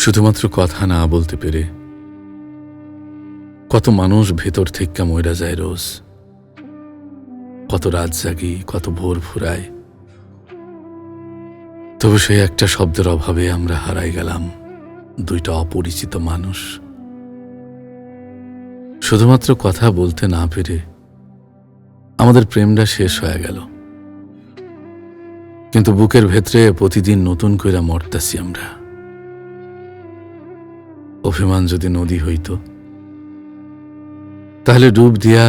শুধুমাত্র কথা না বলতে পেরে কত মানুষ ভেতর থেকে মইরা যায় রোজ। কত রাত জাগি, কত ভোর ফুরায়। তবু সেই একটা শব্দের অভাবে আমরা হারাই গেলাম দুইটা অপরিচিত মানুষ। শুধুমাত্র কথা বলতে না পেরে আমাদের প্রেমটা শেষ হয়ে গেল। কিন্তু বুকের ভেতরে প্রতিদিন নতুন কইরা মরতাছি আমরা। অভিমান যদি নদী হইত, তাহলে ডুব দিয়া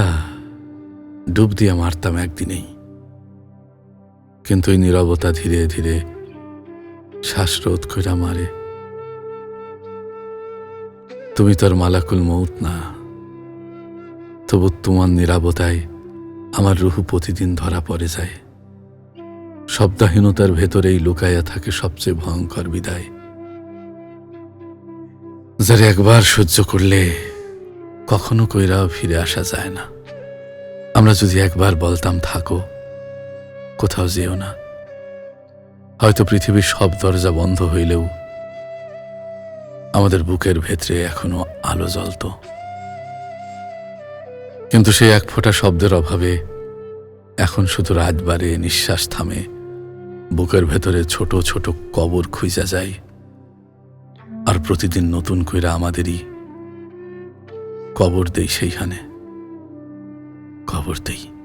ডুব দিয়া মারতাম একদিনেই। কিন্তু এই নীরবতা ধীরে ধীরে শ্বাসরোধ কইরা মারে। তুমি তোর মালাকুল মৌত না, তবু তোমার নিরাপতায় আমার রুহু প্রতিদিন ধরা পড়ে যায়। শব্দহীনতার ভেতরেই লুকাইয়া থাকে সবচেয়ে ভয়ঙ্কর বিদায়। যারা একবার সহ্য করলে কখনো কইরাও ফিরে আসা যায় না। আমরা যদি একবার বলতাম, থাকো, কোথাও যেও না। হয়তো পৃথিবীর সব দরজা বন্ধ হইলেও আমাদের বুকের ভেতরে এখনও আলো জ্বলত। কিন্তু সেই এক ফোঁটা শব্দের অভাবে এখন শুধু রাত বাড়ে, নিঃশ্বাস থামে, বুকের ভেতরে ছোট ছোট কবর খুঁজা যায়। প্রতিদিন নতুন করে আমাদেরই কবর দেই সেইখানে। কবর দেই।